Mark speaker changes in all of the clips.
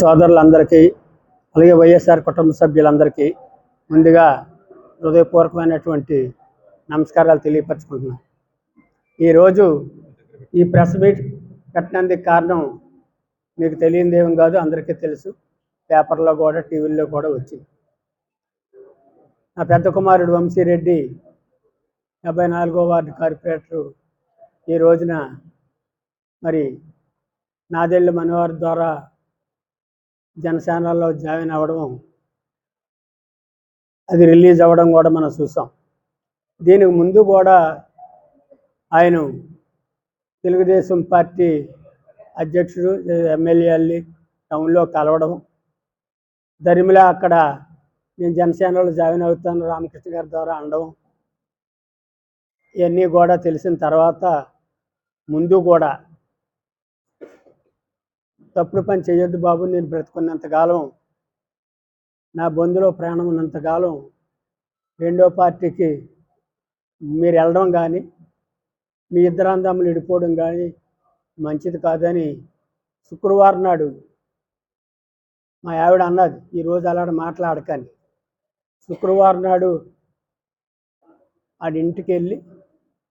Speaker 1: సోదరులందరికీ అలాగే వైఎస్ఆర్ కుటుంబ సభ్యులందరికీ ముందుగా హృదయపూర్వకమైనటువంటి నమస్కారాలు తెలియపరచుకుంటున్నాను. ఈరోజు ఈ ప్రెస్ మీట్ పెట్టినందుకు కారణం మీకు తెలియనిది కాదు అందరికీ తెలుసు. పేపర్లో కూడా టీవీల్లో కూడా వచ్చింది. నా పెద్ద కుమారుడు వంశీరెడ్డి డెబ్బై నాలుగో వార్డు కార్పొరేటరు. ఈ రోజున మరి నాదెళ్ళు మనోహర్ ద్వారా జనసేనలో జాయిన్ అవ్వడం అది రిలీజ్ అవ్వడం కూడా మనం చూసాం. దీనికి ముందు కూడా ఆయన తెలుగుదేశం పార్టీ అధ్యక్షుడు ఎమ్మెల్యేల్ని టౌన్లో కలవడం. దరిమిలా అక్కడ నేను జనసేనలో జాయిన్ అవుతాను రామకృష్ణ గారి ద్వారా అనడం. ఇవన్నీ కూడా తెలిసిన తర్వాత ముందు కూడా తప్పుడు పని చేయొద్దు బాబు నేను బ్రతుకున్నంతకాలం నా బంధులో ప్రాణం ఉన్నంతకాలం రెండో పార్టీకి మీరు వెళ్ళడం కానీ మీ ఇద్దరు అందములు విడిపోవడం కానీ మంచిది కాదని శుక్రవారం నాడు మా ఆవిడ అన్నది. ఈరోజు అలాడ మాట్లాడకని. శుక్రవారం నాడు ఆడి ఇంటికి వెళ్ళి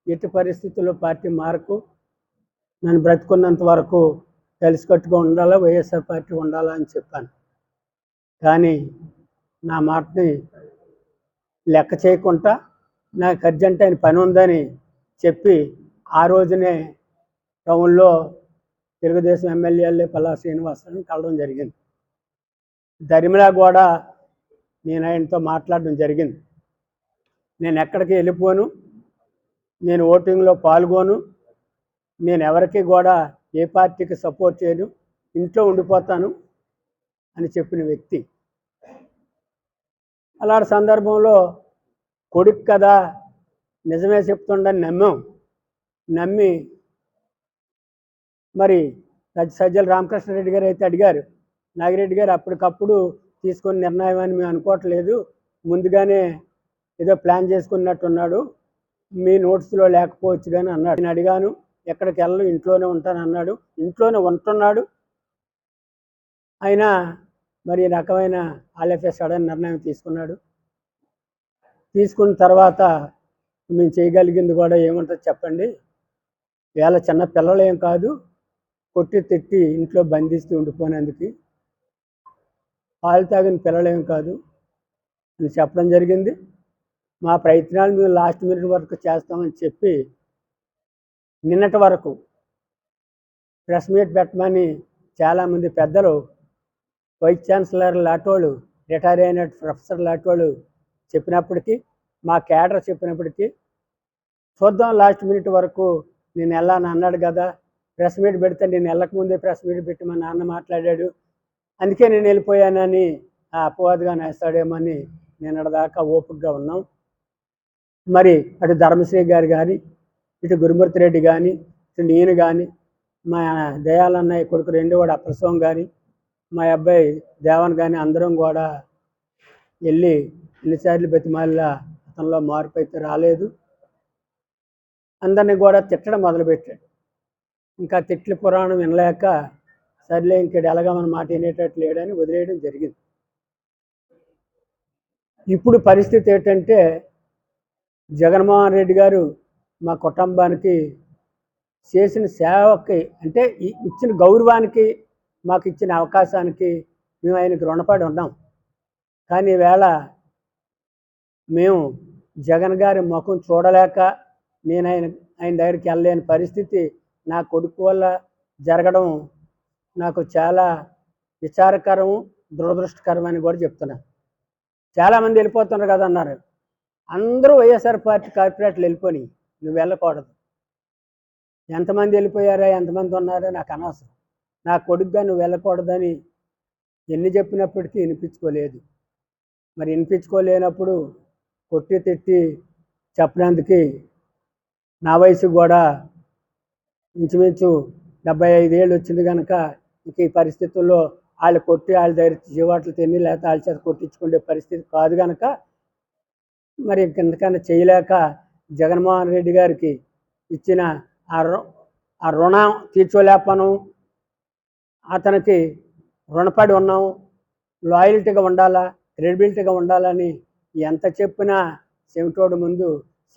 Speaker 1: ఎట్టి పరిస్థితుల్లో పార్టీ మారకు నన్ను బ్రతుకున్నంత వరకు కలిసికట్టుగా ఉండాలా వైఎస్ఆర్ పార్టీ ఉండాలా అని చెప్పాను. కానీ నా మాటని లెక్క చేయకుండా నాకు అర్జెంట్ అయిన పని ఉందని చెప్పి ఆ రోజునే టౌన్లో తెలుగుదేశం ఎమ్మెల్యేలే పల్లా శ్రీనివాసరావుని కలవడం జరిగింది. దరిమిలా కూడా నేను ఆయనతో మాట్లాడడం జరిగింది. నేను ఎక్కడికి వెళ్ళిపోను నేను ఓటింగ్లో పాల్గొను నేను ఎవరికి కూడా ఏ పార్టీకి సపోర్ట్ చేయను ఇంట్లో ఉండిపోతాను అని చెప్పిన వ్యక్తి. అలాంటి సందర్భంలో కొడుకు కదా నిజమే చెప్తుండని నమ్మాం. నమ్మి మరి సజ్జల రామకృష్ణారెడ్డి గారు అయితే అడిగారు నాగిరెడ్డి గారు అప్పటికప్పుడు తీసుకున్న నిర్ణయం అని మేము అనుకోవట్లేదు ముందుగానే ఏదో ప్లాన్ చేసుకున్నట్టున్నాడు మీ నోట్స్లో లేకపోవచ్చు కానీ అన్నాడు. నేను అడిగాను ఎక్కడికి వెళ్ళను ఇంట్లోనే ఉంటాను అన్నాడు. ఇంట్లోనే ఉంటున్నాడు. అయినా మరి ఈ రకమైన ఆల్ఎఫ్ఏ సడన్ నిర్ణయం తీసుకున్నాడు. తీసుకున్న తర్వాత మేము చేయగలిగింది కూడా ఏముంటుంది చెప్పండి. వేళ చిన్న పిల్లలేం కాదు. కొట్టి తిట్టి ఇంట్లో బంధిస్తూ ఉండిపోయినందుకు పాలు తాగిన పిల్లలేం కాదు అని చెప్పడం జరిగింది. మా ప్రయత్నాలు మేము లాస్ట్ మినిట్ వరకు చేస్తామని చెప్పి నిన్నటి వరకు ప్రెస్ మీట్ పెట్టమని చాలామంది పెద్దలు వైస్ ఛాన్సలర్ లాంటోళ్ళు రిటైర్ అయిన ప్రొఫెసర్ లాంటోళ్ళు చెప్పినప్పటికీ మా క్యాడర్ చెప్పినప్పటికీ చూద్దాం లాస్ట్ మినిట్ వరకు నేను వెళ్ళాను అన్నాడు కదా ప్రెస్ మీట్ పెడితే నేను వెళ్ళకముందే ప్రెస్ మీట్ పెట్టి మా నాన్న మాట్లాడాడు. అందుకే నేను వెళ్ళిపోయానని ఆ అపవాదుగా నేస్తాడేమని నేను దాకా ఓపికగా ఉన్నాం. మరి అటు ధర్మశ్రీ గారు కానీ ఇటు గురుమూర్తి రెడ్డి కానీ ఇటు నేను కానీ మా దయాలన్నయ్య కొడుకు రెండు కూడా అప్రసవం కానీ మా అబ్బాయి దేవన్ కానీ అందరం కూడా వెళ్ళి ఎన్నిసార్లు బతిమాలిలా అతనిలో మార్పు అయితే రాలేదు. అందరినీ కూడా తిట్టడం మొదలుపెట్టాడు. ఇంకా తిట్ల పురాణం వినలేక సర్లే ఇంకడు ఎలాగా మన మాట వినేటట్టు లేడని వదిలేయడం జరిగింది. ఇప్పుడు పరిస్థితి ఏంటంటే జగన్మోహన్ రెడ్డి గారు మా కుటుంబానికి చేసిన సేవకి అంటే ఇచ్చిన గౌరవానికి మాకు ఇచ్చిన అవకాశానికి మేము ఆయనకి రుణపడి ఉన్నాం. కానీ ఈవేళ మేము జగన్ గారి ముఖం చూడలేక నేను ఆయన ఆయన దగ్గరికి వెళ్ళలేని పరిస్థితి నా కొడుకు వల్ల జరగడం నాకు చాలా విచారకరం దురదృష్టకరం అని కూడా చెప్తున్నా. చాలామంది వెళ్ళిపోతున్నారు కదా అన్నారు అందరూ వైఎస్ఆర్ పార్టీ కార్పొరేట్లు వెళ్ళిపోయి నువ్వు వెళ్ళకూడదు. ఎంతమంది వెళ్ళిపోయారా? ఎంతమంది ఉన్నారో? నాకు అనవసరం. నా కొడుకుగా నువ్వు వెళ్ళకూడదని ఎన్ని చెప్పినప్పటికీ వినిపించుకోలేదు. మరి వినిపించుకోలేనప్పుడు కొట్టి తిట్టి చెప్పినందుకు నా వయసు కూడా ఇంచుమించు డెబ్బై ఐదేళ్ళు వచ్చింది కనుక ఇంక ఈ పరిస్థితుల్లో వాళ్ళు కొట్టి వాళ్ళ దగ్గర జీవాట్లు తిని లేకపోతే వాళ్ళ చేత కొట్టించుకునే పరిస్థితి కాదు కనుక మరి ఇంకెంతకన్నా చేయలేక జగన్మోహన్ రెడ్డి గారికి ఇచ్చిన ఆ రు ఆ రుణం తీర్చోలేపను అతనికి రుణపడి ఉన్నాము. లాయల్టీగా ఉండాలా? క్రెడిబిలిటీగా ఉండాలని ఎంత చెప్పినా చెవిటోడు ముందు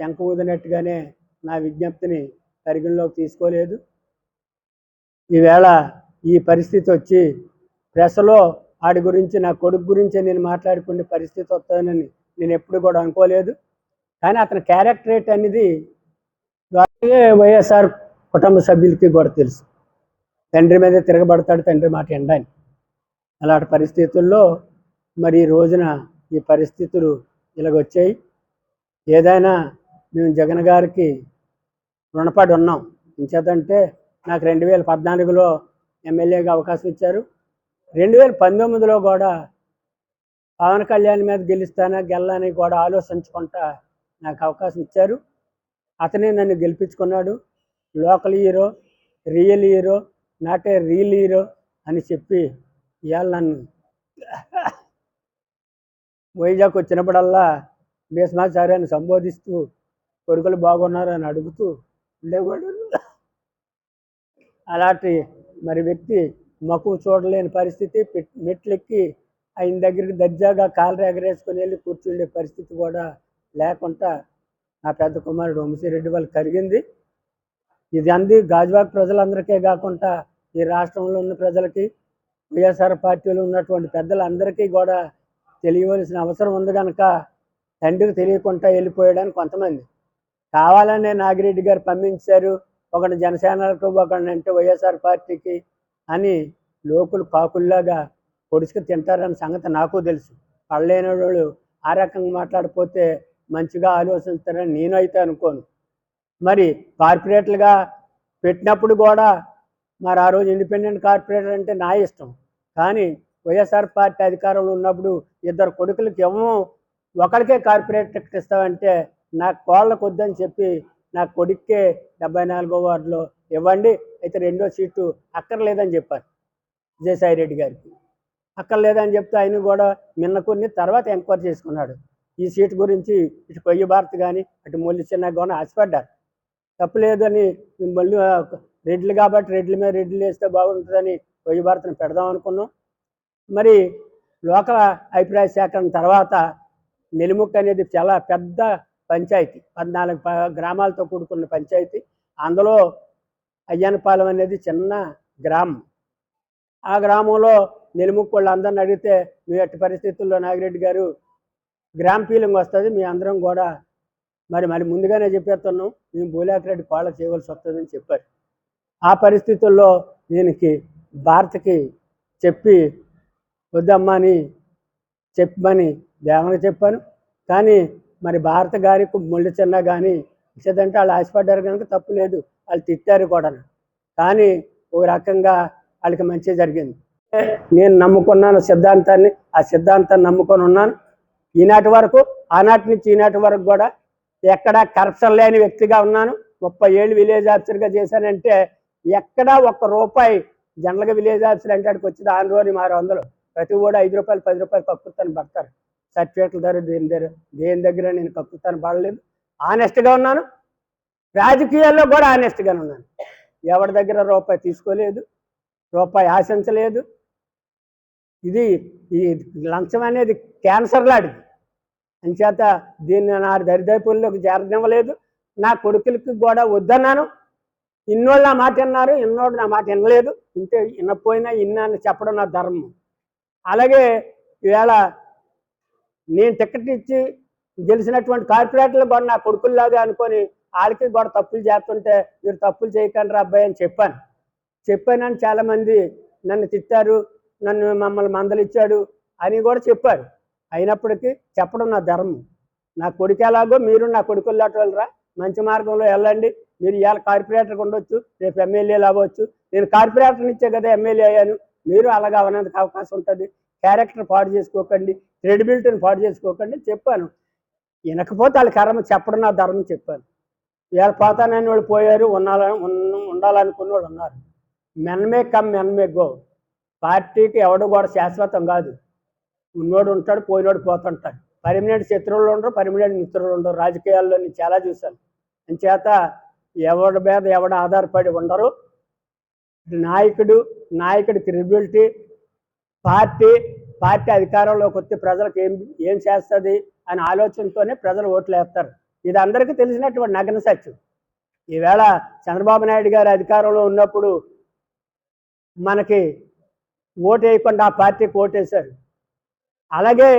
Speaker 1: శంఖ ఊదినట్టుగానే నా విజ్ఞప్తిని పరిగణలోకి తీసుకోలేదు. ఈవేళ ఈ పరిస్థితి వచ్చి ప్రెస్లో ఆడి గురించి నా కొడుకు గురించి నేను మాట్లాడుకునే పరిస్థితి వస్తుందని నేను ఎప్పుడు కూడా అనుకోలేదు. కానీ అతని క్యారెక్టరేట్ అనేది వైఎస్ఆర్ కుటుంబ సభ్యులకి కూడా తెలుసు. తండ్రి మీద తిరగబడతాడు తండ్రి మాట ఎండాని అలాంటి పరిస్థితుల్లో మరి ఈ రోజున ఈ పరిస్థితులు ఇలాగొచ్చాయి. ఏదైనా మేము జగన్ గారికి రుణపడి ఉన్నాం. ఇంచేతంటే నాకు రెండు వేల పద్నాలుగులో ఎమ్మెల్యేగా అవకాశం ఇచ్చారు. రెండు వేల పంతొమ్మిదిలో కూడా పవన్ కళ్యాణ్ మీద గెలుస్తానా గెలని కూడా ఆలోచించుకుంటా నాకు అవకాశం ఇచ్చారు. అతనే నన్ను గెలిపించుకున్నాడు. Local hero real hero not a real hero అని చెప్పి ఇవాళ నన్ను వైజాగ్ వచ్చినప్పుడల్లా భీష్మాచార్యాన్ని సంబోధిస్తూ కొడుకులు బాగున్నారు అని అడుగుతూ ఉండేవాడు. అలాంటి మరి వ్యక్తి మక్కువ చూడలేని పరిస్థితి మెట్లెక్కి ఆయన దగ్గరికి దర్జాగా కాలు ఎగరేసుకొని వెళ్ళి కూర్చుండే పరిస్థితి కూడా లేకుండా నా పెద్ద కుమారుడు వంశీరెడ్డి వాళ్ళు కరిగింది. ఇది అంది గాజువాక్ ప్రజలందరికీ కాకుండా ఈ రాష్ట్రంలో ఉన్న ప్రజలకి వైఎస్ఆర్ పార్టీలో ఉన్నటువంటి పెద్దలందరికీ కూడా తెలియవలసిన అవసరం ఉంది కనుక తండ్రికి తెలియకుండా వెళ్ళిపోయాడని కొంతమంది. కావాలనే నాగిరెడ్డి గారు పంపించారు. ఒకటి జనసేనలకు ఒకటి అంటే వైఎస్ఆర్ పార్టీకి అని లోకులు కాకుల్లాగా పొడుచుకు తింటారన్న సంగతి నాకు తెలుసు. పళ్ళైన వాళ్ళు ఆ రకంగా మాట్లాడిపోతే మంచిగా ఆలోచిస్తారని నేనైతే అనుకోను. మరి కార్పొరేట్లుగా పెట్టినప్పుడు కూడా మరి ఆ రోజు ఇండిపెండెంట్ కార్పొరేటర్ అంటే నా ఇష్టం. కానీ వైఎస్ఆర్ పార్టీ అధికారంలో ఉన్నప్పుడు ఇద్దరు కొడుకులకి ఏమో ఒకరికే కార్పొరేట్ టికెట్ ఇస్తామంటే నా కోళ్ళకు వద్దని చెప్పి నా కొడుక్కే డెబ్బై నాలుగో వార్డులో ఇవ్వండి అయితే రెండో సీటు అక్కర్లేదని చెప్పారు విజయసాయి రెడ్డి గారికి. అక్కర్లేదని చెప్తే ఆయన కూడా మిన్న కొన్ని తర్వాత ఎంక్వైరీ చేసుకున్నాడు. ఈ సీటు గురించి ఇటు కొయ్య భారత్ కానీ అటు మొల్లి చిన్న కానీ ఆశపడ్డారు. తప్పలేదని మళ్ళీ రెడ్లు కాబట్టి రెడ్ల మీద రెడ్లు వేస్తే బాగుంటుందని కొయ్య భారత్ని పెడదాం అనుకున్నాం. మరి లోకల్ అభిప్రాయ సేకరణ తర్వాత నెలిముక్క అనేది చాలా పెద్ద పంచాయతీ పద్నాలుగు గ్రామాలతో కూడుకున్న పంచాయతీ. అందులో అయ్యన్నపాలెం అనేది చిన్న గ్రామం. ఆ గ్రామంలో నెలిముక్కు వాళ్ళు అందరిని అడిగితే మీ ఎట్టి పరిస్థితుల్లో నాగిరెడ్డి గారు గ్రామ్ ఫీలింగ్ వస్తుంది మీ అందరం కూడా మరి మరి ముందుగానే చెప్పేస్తున్నాం మేము బోలాకిరెడ్డి కోళ్ళ చేయవలసి వస్తుందని చెప్పారు. ఆ పరిస్థితుల్లో దీనికి భారత్కి చెప్పి వద్దమ్మా అని చెప్పమని దేవనకి చెప్పాను. కానీ మరి భారత గారికి ముళ్ళు చిన్న కానీ ఇచ్చేదంటే వాళ్ళు ఆశపడ్డారు కనుక తప్పు లేదు వాళ్ళు తిట్టారు కూడా కానీ ఒక రకంగా వాళ్ళకి మంచి జరిగింది. నేను నమ్ముకున్నాను సిద్ధాంతాన్ని ఆ సిద్ధాంతాన్ని నమ్ముకొని ఉన్నాను. ఈనాటి వరకు ఆనాటి నుంచి ఈనాటి వరకు కూడా ఎక్కడా కరప్షన్ లేని వ్యక్తిగా ఉన్నాను. ముప్పై ఏళ్ళు విలేజ్ ఆఫీసర్గా చేశానంటే ఎక్కడా ఒక్క రూపాయి జనరల్గా విలేజ్ ఆఫీసర్ అంటే అక్కడికి వచ్చేది ఆరు రోజులు ఆరు వందలు. ప్రతి కూడా ఐదు రూపాయలు పది రూపాయలు కక్కుతాను పడతారు. సర్టిఫికేట్ల ధర దేని దగ్గర దేని దగ్గర నేను కక్కుతాను పడలేదు. ఆనెస్ట్గా ఉన్నాను. రాజకీయాల్లో కూడా ఆనెస్ట్గానే ఉన్నాను. ఎవరి దగ్గర రూపాయి తీసుకోలేదు రూపాయి ఆశించలేదు. ఇది ఈ లంచం అనేది క్యాన్సర్ లాంటిది. అంచేత దీన్ని నా దరిదాపుల్లోకి చేరనివ్వలేదు. నా కొడుకులకి కూడా వద్దన్నాను. ఇన్నోళ్ళు నా మాట విన్నారు ఇన్నోడు నా మాట వినలేదు. ఇంతే వినపోయినా ఇన్నాను చెప్పడం నా ధర్మం. అలాగే ఈవేళ నేను టికెట్ ఇచ్చి గెలిచినటువంటి కార్పొరేటర్లు కూడా నా కొడుకుల్లాగా అనుకొని వాళ్ళకి కూడా తప్పులు చేస్తుంటే మీరు తప్పులు చేయకండి రా అబ్బాయి అని చెప్పాను. చెప్పానని చాలామంది నన్ను తిట్టారు నన్ను మమ్మల్ని మందలిచ్చాడు అని కూడా చెప్పారు. అయినప్పటికీ చెప్పడం నా ధర్మం. నా కొడుకు ఎలాగో మీరు నా కొడుకులు వెళ్ళరా. మంచి మార్గంలో వెళ్ళండి. మీరు ఇవాళ కార్పొరేటర్కి ఉండొచ్చు. రేపు ఎమ్మెల్యేలు అవ్వచ్చు. నేను కార్పొరేటర్ నుంచే కదా ఎమ్మెల్యే అయ్యాను. మీరు అలాగా అవనందుకు అవకాశం ఉంటుంది. క్యారెక్టర్ పాడు చేసుకోకండి. క్రెడిబిలిటీని పాడు చేసుకోకండి. చెప్పాను. వినకపోతే వాళ్ళ కర్మ చెప్పడం నా ధర్మం చెప్పాను. ఇవాళ పోతానని వాళ్ళు పోయారు. ఉండాలని ఉండాలనుకున్న వాళ్ళు ఉన్నారు. Men may come men may go. పార్టీకి ఎవడు కూడా శాశ్వతం కాదు. ఉన్నోడు ఉంటాడు పోయినోడు పోతుంటాడు. పర్మనెంట్ శత్రువులు ఉండరు పర్మనెంట్ మిత్రులు ఉండరు. రాజకీయాల్లో నేను చాలా చూశాను. అంచేత ఎవడి మీద ఎవడు ఆధారపడి ఉండరు. నాయకుడు నాయకుడి క్రెడిబిలిటీ పార్టీ పార్టీ అధికారంలోకి వచ్చి ప్రజలకు ఏం ఏం చేస్తుంది అనే ఆలోచనతోనే ప్రజలు ఓట్లు వేస్తారు ఇది అందరికీ తెలిసినటువంటి నగ్న సత్యం. ఈవేళ చంద్రబాబు నాయుడు గారు అధికారంలో ఉన్నప్పుడు మనకి ఓటు వేయకుండా ఆ పార్టీకి ఓటేశారు. అలాగే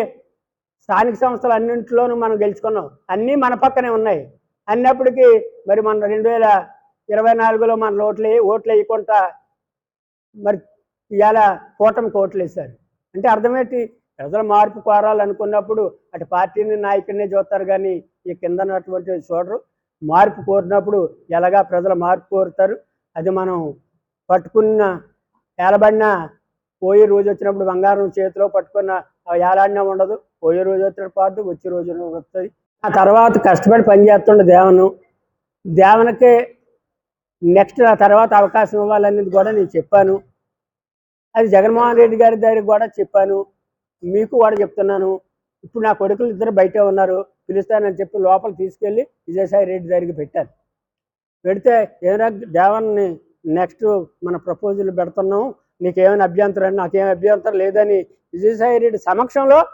Speaker 1: స్థానిక సంస్థలు అన్నింటిలోనూ మనం గెలుచుకున్నాం. అన్నీ మన పక్కనే ఉన్నాయి. అన్నప్పటికీ మరి మన రెండు వేల ఇరవై నాలుగులో మన ఓట్లు ఓట్లు వేయకుండా మరి ఇవాళ కూటమికి ఓట్లు వేశారు. అంటే అర్థమేంటి? ప్రజల మార్పు కోరాలనుకున్నప్పుడు అటు పార్టీని నాయకుడిని చూస్తారు కానీ ఈ కింద ఉన్నటువంటి చూడరు మార్పు కోరినప్పుడు ఎలాగా ప్రజలు మార్పు కోరుతారు? అది మనం పట్టుకున్న ఏలబడిన పోయి రోజు వచ్చినప్పుడు బంగారం చేతిలో పట్టుకున్న ఏలాడినా ఉండదు. పోయే రోజు వచ్చిన పాటు వచ్చే రోజు వస్తుంది. ఆ తర్వాత కష్టపడి పనిచేస్తుండే దేవను. దేవనకే నెక్స్ట్ ఆ తర్వాత అవకాశం ఇవ్వాలనేది కూడా నేను చెప్పాను. అది జగన్మోహన్ రెడ్డి గారి దగ్గర కూడా చెప్పాను. మీకు కూడా చెప్తున్నాను. ఇప్పుడు నా కొడుకులు ఇద్దరు బయటే ఉన్నారు. పిలుస్తానని చెప్పి లోపల తీసుకెళ్ళి విజయసాయి రెడ్డి దగ్గరికి పెట్టాను. పెడితే ఏదైనా దేవన్ని నెక్స్ట్ మన ప్రపోజల్ పెడుతున్నాం. నీకేమైనా అభ్యంతరం అని నాకేం అభ్యంతరం లేదని విజయసాయి రెడ్డి సమక్షంలో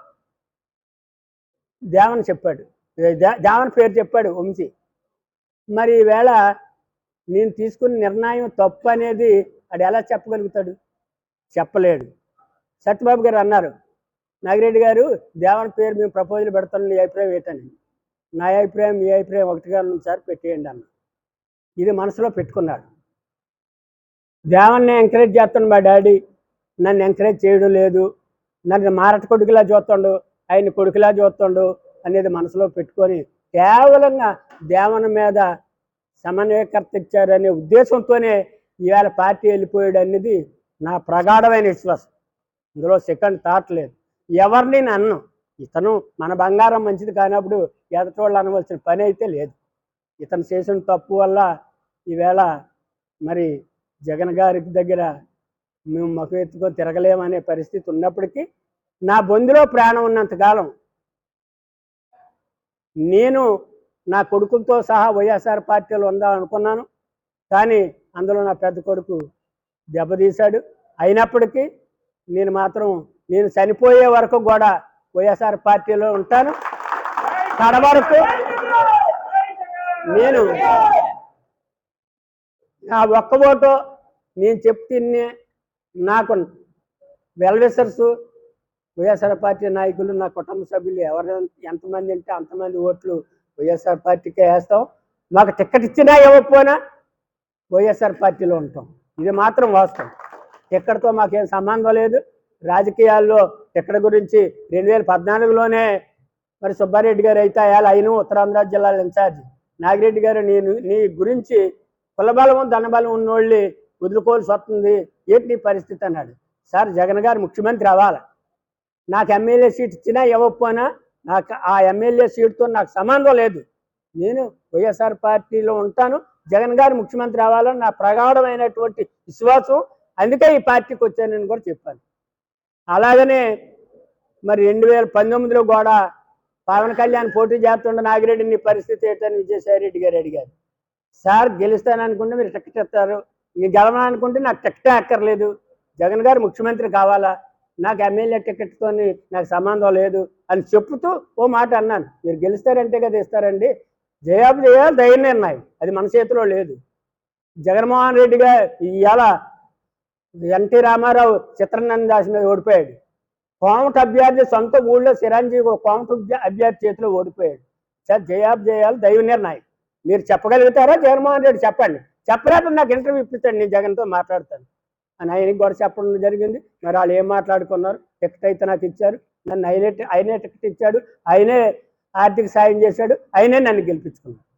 Speaker 1: దేవన్ చెప్పాడు. దే- దేవన్ పేరు చెప్పాడు వంశీ. మరి ఈవేళ నేను తీసుకున్న నిర్ణయం తప్పు అనేది అది ఎలా చెప్పగలుగుతాడు? చెప్పలేడు. సత్యబాబు గారు అన్నారు నాగిరెడ్డి గారు దేవన్ పేరు మేము ప్రపోజల్ పెడతాను నీ అభిప్రాయం ఏంటని. నా అభిప్రాయం మీ అభిప్రాయం ఒకటిగా సార్ పెట్టేయండి అన్న ఇది మనసులో పెట్టుకున్నాడు. దేవన్ని ఎంకరేజ్ చేస్తాను మా డాడీ. నన్ను ఎంకరేజ్ చేయడం లేదు. నన్ను మారట కొడుకులా చూస్తాడు ఆయన కొడుకులా చూస్తాడు అనేది మనసులో పెట్టుకొని కేవలంగా దేవుని మీద సమన్వయకర్త ఇచ్చారనే ఉద్దేశంతోనే ఇవాళ పార్టీ వెళ్ళిపోయాడు అనేది నా ప్రగాఢమైన విశ్వాసం. ఇందులో సెకండ్ థాట్ లేదు. ఎవరిని నన్ను ఇతను మన బంగారం మంచిది కానప్పుడు ఎదటోళ్ళు అనవలసిన పని అయితే లేదు. ఇతను చేసిన తప్పు వల్ల ఈవేళ మరి జగన్ గారి దగ్గర మేము మకు ఎత్తుకో తిరగలేమనే పరిస్థితి ఉన్నప్పటికీ నా బొందిలో ప్రాణం ఉన్నంతకాలం నేను నా కొడుకులతో సహా వైఎస్ఆర్ పార్టీలో ఉందాం అనుకున్నాను. కానీ అందులో నా పెద్ద కొడుకు దెబ్బతీశాడు. అయినప్పటికీ నేను మాత్రం నేను చనిపోయే వరకు కూడా వైఎస్ఆర్ పార్టీలో ఉంటాను. కడ వరకు నేను నా ఒక్క ఓటు నేను చెప్తే నాకు వెల్విసర్స్ వైఎస్ఆర్ పార్టీ నాయకులు నా కుటుంబ సభ్యులు ఎవరు ఎంతమంది అంటే అంతమంది ఓట్లు వైఎస్ఆర్ పార్టీకే వేస్తాం. మాకు టిక్కెట్ ఇచ్చినా ఇవ్వకపోయినా వైఎస్ఆర్ పార్టీలో ఉంటాం. ఇది మాత్రం వాస్తవం. టిక్కెట్తో మాకేం సంబంధం లేదు. రాజకీయాల్లో టిక్కెట్ గురించి రెండు వేల పద్నాలుగులోనే మరి సుబ్బారెడ్డి గారు అయితే అయాల ఆయన ఉత్తరాంధ్ర జిల్లాల ఇన్ఛార్జ్. నాగిరెడ్డి గారు నేను నీ గురించి కులబలం ధనబలం ఉన్నోళ్ళు వదులుకోవాల్సి వస్తుంది. ఏంటి నీ పరిస్థితి అన్నాడు. సార్ జగన్ గారు ముఖ్యమంత్రి అవ్వాలి. నాకు ఎమ్మెల్యే సీట్ ఇచ్చినా ఇవ్వకపోయినా నాకు ఆ ఎమ్మెల్యే సీట్తో నాకు సంబంధం లేదు. నేను వైఎస్ఆర్ పార్టీలో ఉంటాను. జగన్ గారు ముఖ్యమంత్రి అవ్వాలని నా ప్రగాఢమైనటువంటి విశ్వాసం. అందుకే ఈ పార్టీకి వచ్చానని కూడా చెప్పాను. అలాగనే మరి రెండు వేల పంతొమ్మిదిలో కూడా పవన్ కళ్యాణ్ పోటీ చేస్తుండే నాగిరెడ్డి నీ పరిస్థితి ఏంటని విజయసాయి రెడ్డి గారు అడిగారు. సార్ గెలుస్తాననుకుంటే మీరు టికెట్ ఇస్తారు. నేను గెలవాలనుకుంటే నాకు టికెట్ అక్కర్లేదు. జగన్ గారు ముఖ్యమంత్రి కావాలా? నాకు ఎమ్మెల్యే టికెట్తో నాకు సంబంధం లేదు అని చెప్తూ ఓ మాట అన్నాను. మీరు గెలుస్తారంటే కదా ఇస్తారండి. జయాబు చేయాలి దయ నిర్ణయం అది మన చేతిలో లేదు. జగన్మోహన్ రెడ్డి గారు ఇవాళ ఎన్టీ రామారావు చిత్రనంద దాస్ మీద ఓడిపోయాడు. కోమట అభ్యర్థి సొంత ఊళ్ళో చిరంజీవి ఒక కోమట అభ్యర్థి చేతిలో ఓడిపోయాడు. సార్ జయాబ్ చేయాలి దైవ నిర్ణయం మీరు చెప్పగలుగుతారా? జగన్మోహన్ రెడ్డి చెప్పండి. చెప్పలేకపోతే నాకు ఇంటర్వ్యూ ఇప్పించండి నేను జగన్తో మాట్లాడతాను. అని ఆయనకి కూడా చెప్పడం జరిగింది. మరి వాళ్ళు ఏం మాట్లాడుకున్నారు? టికెట్ అయితే నాకు ఇచ్చారు. నన్ను ఆయనే ఆయనే టికెట్ ఇచ్చాడు. ఆయనే ఆర్థిక సాయం చేశాడు. ఆయనే నన్ను గెలిపించుకున్నాడు.